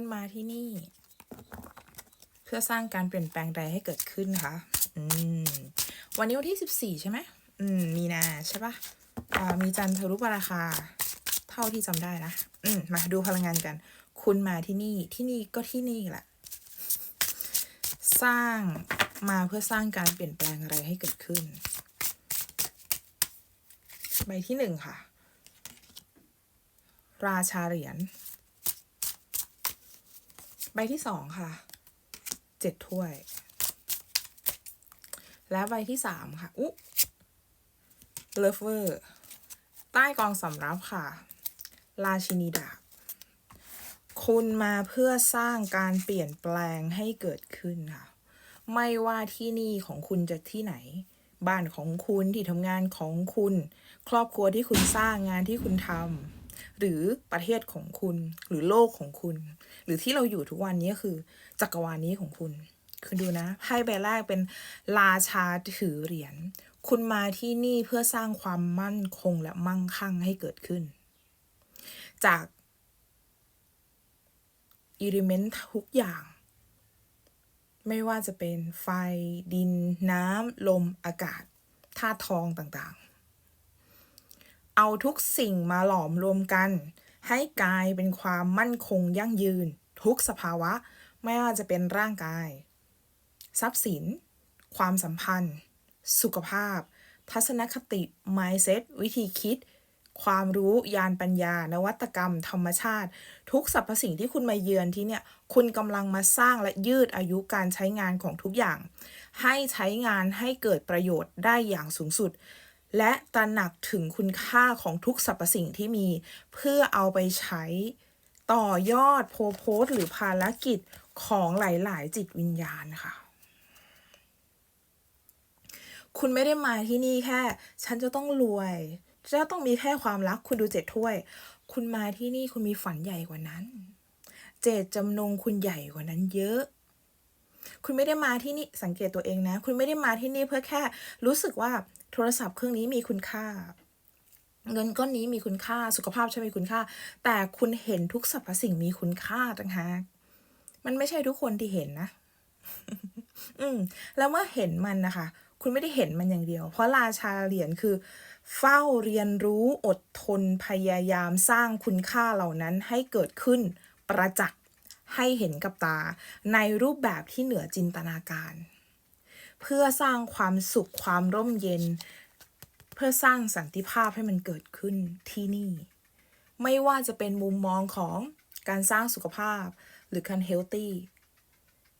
คุณมาที่นี่ เพื่อสร้างการเปลี่ยนแปลงใดให้เกิดขึ้นคะอืมวันนี้วันที่สิบสี่ใช่ไหมอืม มีนาใช่ปะอ่ามีจันทรุปราคา เท่าที่จำได้นะ อืม มาดูพลังงานกัน คุณมาที่นี่ ที่นี่ก็ที่นี่แหละ สร้างมาเพื่อสร้างการเปลี่ยนแปลงอะไรให้เกิดขึ้น ใบที่หนึ่งค่ะ ราชาเหรียญ บที่สองค่ะเจ็ดถ้วย และใบที่สามค่ะอุ๊เลฟเวอร์ใต้กองสำรับค่ะ ราชินีดาบคุณมาเพื่อสร้างการเปลี่ยนแปลงให้เกิดขึ้นค่ะ ไม่ว่าที่นี่ของคุณจะที่ไหน บ้านของคุณที่ทำงานของคุณ ครอบครัวที่คุณสร้างงานที่คุณทำ หรือประเทศของคุณ หรือโลกของคุณ หรือที่เราอยู่ทุกวันนี้คือ จักรวาลนี้ของคุณคุณดูนะไพ่ใบแรกเป็นราชาถือเหรียญคุณมาที่นี่เพื่อสร้างความมั่นคงและมั่งคั่งให้เกิดขึ้น จากอิเลเมนต์ทุกอย่าง ไม่ว่าจะเป็นไฟดินน้ำ ลมอากาศธาตุทองต่างๆ เอาทุกสิ่งมาหลอมรวมกัน ให้กลายเป็นความมั่นคงยั่งยืน ทุกสภาวะไม่ว่าจะเป็นร่างกาย ทรัพย์สิน ความสัมพันธ์ สุขภาพ ทัศนคติ mindset วิธีคิด ความรู้ยานปัญญา นวัตกรรม ธรรมชาติ ทุกสรรพสิ่งที่คุณมาเยือนที่เนี่ย คุณกำลังมาสร้างและยืดอายุการใช้งานของทุกอย่าง ให้ใช้งานให้เกิดประโยชน์ได้อย่างสูงสุด และตระหนักถึงคุณค่าของทุกสรรพสิ่งที่มี เพื่อเอาไปใช้ต่อยอดโพโพสหรือภารกิจของหลาย ๆ จิตวิญญาณค่ะ คุณไม่ได้มาที่นี่แค่ ฉันจะต้องรวย จะต้องมีแค่ความรักคุณดูเจ็ดถ้วย คุณมาที่นี่คุณมีฝันใหญ่กว่านั้น เจตจำนงคุณใหญ่กว่านั้นเยอะ คุณไม่ได้มาที่นี่สังเกตตัวเองนะ คุณไม่ได้มาที่นี่เพื่อแค่รู้สึกว่าโทรศัพท์เครื่องนี้มีคุณค่า เงินก้อนนี้มีคุณค่าสุขภาพฉันมีคุณค่า แต่คุณเห็นทุกสรรพสิ่งมีคุณค่าต่างหากมันไม่ใช่ทุกคนที่เห็นนะ อืม แล้วเมื่อเห็นมันนะคะ คุณไม่ได้เห็นมันอย่างเดียว เพราะราชาเหรียญคือ เฝ้าเรียนรู้อดทนพยายามสร้างคุณค่าเหล่านั้นให้เกิดขึ้นประจักษ์ ให้เห็นกับตาในรูปแบบที่เหนือจินตนาการ เพื่อสร้างความสุขความร่มเย็น เพื่อสร้างสันติภาพให้มันเกิดขึ้นที่นี่ ไม่ว่าจะเป็นมุมมองของการสร้างสุขภาพ หรือการเฮลตี้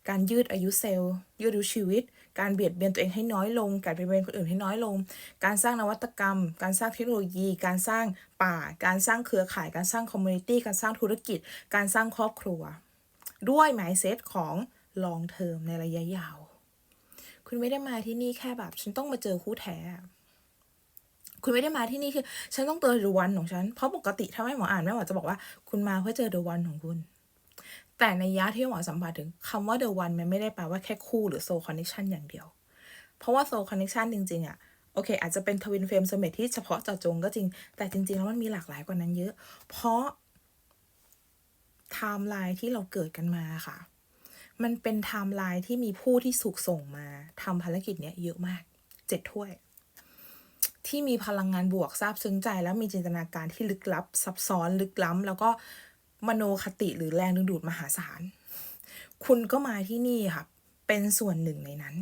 การยืดอายุเซลล์ยืดอายุชีวิต การเบียดเบียนตัวเองให้น้อยลง การเบียดเบียนคนอื่นให้น้อยลง การสร้างนวัตกรรม การสร้างเทคโนโลยี การสร้างป่า การสร้างเครือข่าย การสร้างคอมมูนิตี้ การสร้างธุรกิจ การสร้างครอบครัว ด้วยหมายเซตของ long term ในระยะยาว คุณไม่ได้มาที่นี่แค่แบบ ฉันต้องมาเจอคู่แท้ คุณไม่ได้มาที่นี่คือ ฉันต้องเจอ the one ของฉัน เพราะปกติถ้าไม่หมออ่านแม่หมอจะบอกว่าคุณมาเพื่อเจอ the one ของคุณ แต่ในยะที่หมอสัมผัสถึงคำว่า the one มันไม่ได้แปลว่าแค่คู่หรือ soul connection อย่างเดียว เพราะว่า soul connection จริงๆอะโอเค อาจจะเป็น twin flame summit ที่เฉพาะเจาะจงก็จริง แต่จริง ๆ แล้วมันมีหลากหลายกว่านั้นเยอะ เพราะ ไทม์ไลน์ที่เราเกิดกันมาค่ะ มันเป็นไทม์ไลน์ที่มีผู้ที่ถูกส่งมาทำภารกิจเนี้ยเยอะมากเจ็ดถ้วย ที่มีพลังงานบวกซาบซึ้งใจแล้วมีจินตนาการที่ลึกลับ ซับซ้อนลึกล้ำ แล้วก็มโนคติหรือแรงดึงดูดมหาศาล คุณก็มาที่นี่ค่ะ เป็นส่วนหนึ่งในนั้น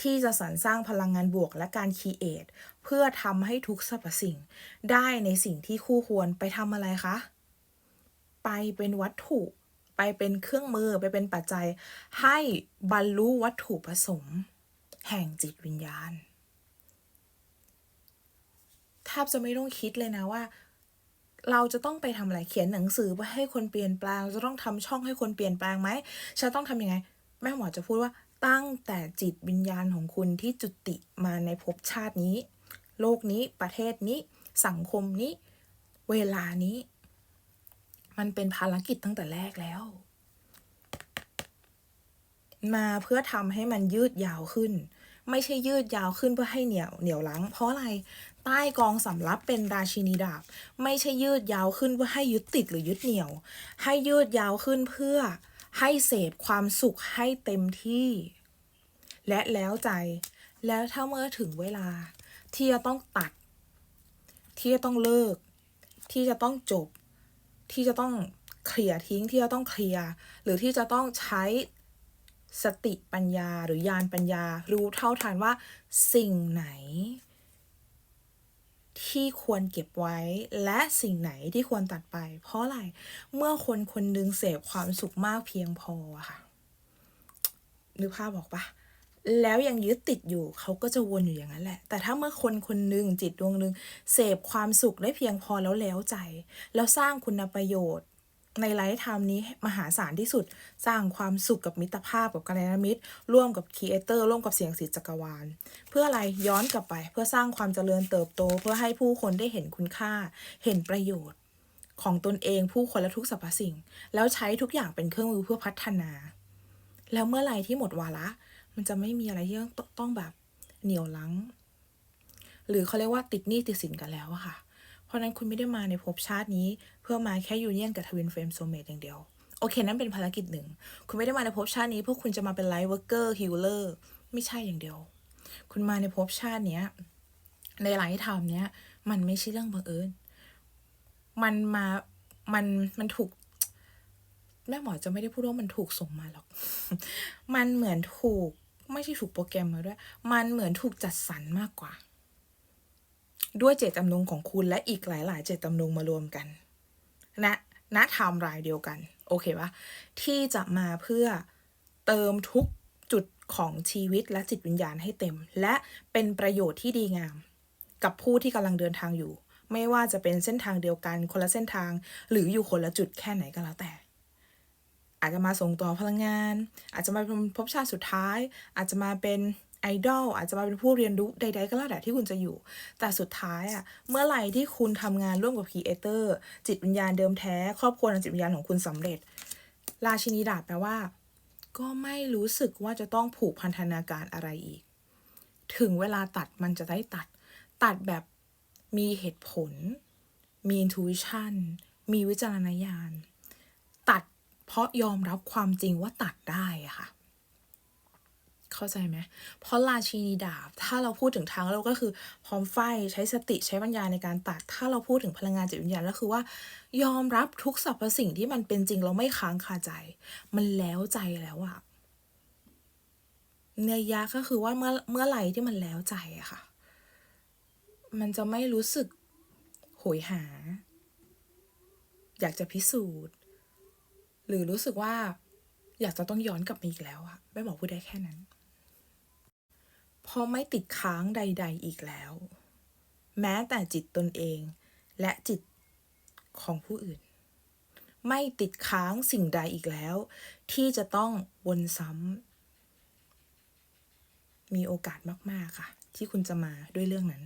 ที่จะสรรสร้างพลังงานบวกและการคีเอทเพื่อทำให้ทุกสรรพสิ่ง ได้ในสิ่งที่คู่ควรไปทำอะไรคะ ไปเป็นวัตถุไปเป็นเครื่องมือไปเป็นปัจจัย ให้บรรลุวัตถุประสงค์แห่งจิตวิญญาณแทบจะไม่ต้องคิดเลยนะว่า เราจะต้องไปทำอะไรเขียนหนังสือเพื่อให้คนเปลี่ยนแปลงเราจะต้องทำช่องให้คนเปลี่ยนแปลงไหมฉันต้องทำยังไง แม่หมอจะพูดว่าตั้งแต่จิตวิญญาณของคุณที่จุติมาในภพชาตินี้ โลกนี้ประเทศนี้ สังคมนี้ เวลานี้ มันเป็นภารกิจตั้งแต่แรกแล้ว มาเพื่อทำให้มันยืดยาวขึ้น ไม่ใช่ยืดยาวขึ้นเพื่อให้เหนียวเหนียวลัง เพราะอะไรใต้กองสำรับเป็นราชินีดาบ ไม่ใช่ยืดยาวขึ้นเพื่อให้ยึดติดหรือยึดเหนียว ให้ยืดยาวขึ้นเพื่อให้เสพความสุขให้เต็มที่ และแล้วใจ แล้วถ้าเมื่อถึงเวลา ที่จะต้องตัด ที่จะต้องเลิก ที่จะต้องจบ ที่จะต้องเคลียร์ทิ้งที่จะต้องเคลียร์หรือที่จะต้องใช้สติปัญญาหรือยานปัญญา รู้เท่าทันว่าสิ่งไหน ที่ควรเก็บไว้และสิ่งไหนที่ควรตัดไป เพราะอะไรเมื่อคนคนหนึงเสพความสุขมากเพียงพอค่ะนึกภาพบอกปะ แล้วยังยึดติดอยู่เขาก็จะวนอยู่อย่างนั้นแหละ แต่ถ้าเมื่อคนคนหนึ่งจิตดวงหนึ่งเสพความสุขได้เพียงพอแล้วแล้วใจ แล้วสร้างคุณประโยชน์ ในไลฟ์ไทม์นี้มหาศาลที่สุด สร้างความสุขกับมิตรภาพกับกัลยาณมิตร ร่วมกับครีเอเตอร์ร่วมกับเสียงสีจักรวาล เพื่ออะไรย้อนกลับไป เพื่อสร้างความเจริญเติบโต เพื่อให้ผู้คนได้เห็นคุณค่า เห็นประโยชน์ ของตนเองผู้คนและทุกสรรพสิ่ง แล้วใช้ทุกอย่างเป็นเครื่องมือเพื่อพัฒนา แล้วเมื่อไรที่หมดวาระ มันจะไม่มีอะไรที่ต้องต้องแบบเหนียวลัง หรือเขาเรียกว่าติดหนี้ติดสินกันแล้วอะค่ะ เพราะนั้นคุณไม่ได้มาในภพชาตินี้ เพื่อมาแค่ยูเนียนกับทวินเฟรมโซเมตอย่างเดียว โอเค นั่นเป็นภารกิจหนึ่ง คุณไม่ได้มาในภพชาตินี้เพื่อคุณจะมาเป็นไลฟ์เวอร์กเกอร์ฮิลเลอร์ไม่ใช่อย่างเดียว คุณมาในภพชาติเนี้ยในไลฟ์ไทม์เนี้ยมันไม่ใช่เรื่องบังเอิญ มันมา มัน มันถูก แม่หมอจะไม่ได้พูดว่ามันถูกส่งมาหรอก มันเหมือนถูก ไม่ใช่ถูกโปรแกรมมาด้วย มันเหมือนถูกจัดสรรมากกว่า ด้วยเจตจำนงของคุณและอีกหลาย ๆ เจตจำนงมารวมกันณณไทม์ไลน์เดียวกัน โอเคปะที่จะมาเพื่อเติมทุกจุดของชีวิตและจิตวิญญาณให้เต็ม และเป็นประโยชน์ที่ดีงาม กับผู้ที่กำลังเดินทางอยู่ ไม่ว่าจะเป็นเส้นทางเดียวกัน คนละเส้นทาง หรืออยู่คนละจุดแค่ไหนก็แล้วแต่ อาจจะมาส่งต่อพลังงาน อาจจะมาเป็นภพชาติสุดท้าย อาจจะมาเป็นไอดอลอาจจะมาเป็นผู้เรียนรู้ใด ๆ ก็แล้วแต่ที่คุณจะอยู่ แต่สุดท้ายอะเมื่อไหร่ที่คุณทำงานร่วมกับครีเอเตอร์จิตวิญญาณเดิมแท้ ครอบครัวจิตวิญญาณของคุณสำเร็จ ราชินีดาบแปลว่า ก็ไม่รู้สึกว่าจะต้องผูกพันธนาการอะไรอีก ถึงเวลาตัดมันจะได้ตัด ตัดแบบมีเหตุผล มี intuition มีวิจารณญาณ ตัด เพราะยอมรับความจริงว่าตัดได้ค่ะ เข้าใจไหมเพราะราชินีดาบ ถ้าเราพูดถึงทางโลกก็คือ พร้อมไฟใช้สติใช้ปัญญาในการตัด ถ้าเราพูดถึงพลังงานจิตวิญญาณก็คือว่า ยอมรับทุกสรรพสิ่งที่มันเป็นจริงเราไม่ค้างคาใจ มันแล้วใจแล้วอะเนยยะก็คือว่าเมื่อเมื่อไหร่ที่มันแล้วใจอะค่ะ มันจะไม่รู้สึกโหยหา อยากจะพิสูจน์ หรือรู้สึกว่าอยากจะต้องย้อนกลับมาอีกแล้วอะแม่บอกพูดได้แค่นั้นพราะไม่ติดค้างใด ๆอีกแล้ว แม้แต่จิตตนเอง และจิตของผู้อื่น ไม่ติดค้างสิ่งใดอีกแล้ว ที่จะต้องวนซ้ำมีโอกาสมาก ๆ ค่ะ ที่คุณจะมาด้วยเรื่องนั้น